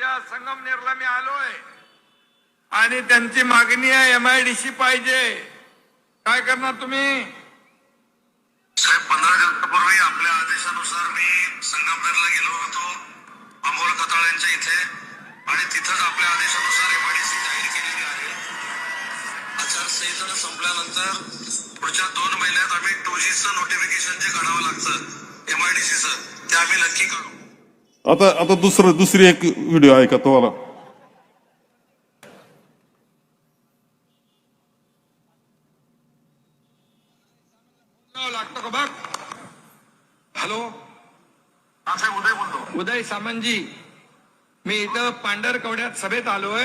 गावाच्या संगमनेरला मी आलोय. आणि त्यांची मागणी आहे एमआयडीसी पाहिजे. काय करणार तुम्ही? साहेब पंधरा दिवसापूर्वी आपल्या आदेशानुसार मी संगमनेरला गेलो होतो अमोल खताळ्यांच्या इथे. आणि तिथंच आपल्या आदेशानुसार एमआयडीसी जाहीर केलेली आहे. आचारसंहिता संपल्यानंतर पुढच्या दोन महिन्यात आम्ही टू चं नोटिफिकेशन जे काढावं लागतं एमआयडीसीचं ते आम्ही नक्की करू. आता आता दुसरं दुसरी एक व्हिडिओ ऐका तुम्हाला? का बघ? हॅलो? उदय बोलतो उदय सामंतजी मी इथं पांढरकवड्यात सभेत आलोय.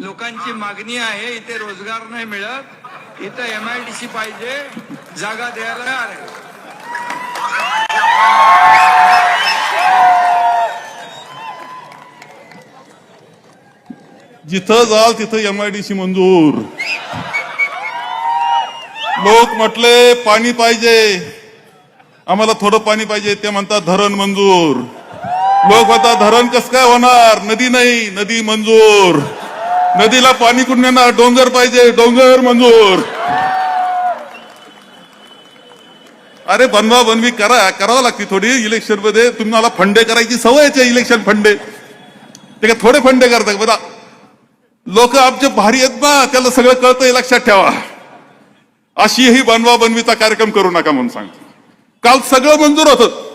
लोकांची मागणी आहे इथे रोजगार नाही मिळत. इथं सी पाहिजे जागा द्यायला तयार आहे जिथं जाल तिथं एम आय डी सी मंजूर. लोक म्हटले पाणी पाहिजे. आम्हाला थोडं पाणी पाहिजे. ते म्हणतात धरण मंजूर. लोक म्हणतात धरण कसं काय होणार? नदी नाही नदी मंजूर. नदीला पाणी कुठून येणार? डोंगर पाहिजे. डोंगर मंजूर. अरे बनवा बनवी करा करावं लागते थोडी इलेक्शनमध्ये. तुम्हाला फंडे करायची सवयच आहे इलेक्शन फंडे. ते का थोडे फंडे करता बघा लोक आमचे भारी आहेत ना त्याला सगळं कळतंय लक्षात ठेवा. अशीही बनवा बनवीचा कार्यक्रम करू नका म्हणून सांगतो. काल सगळं मंजूर होतं.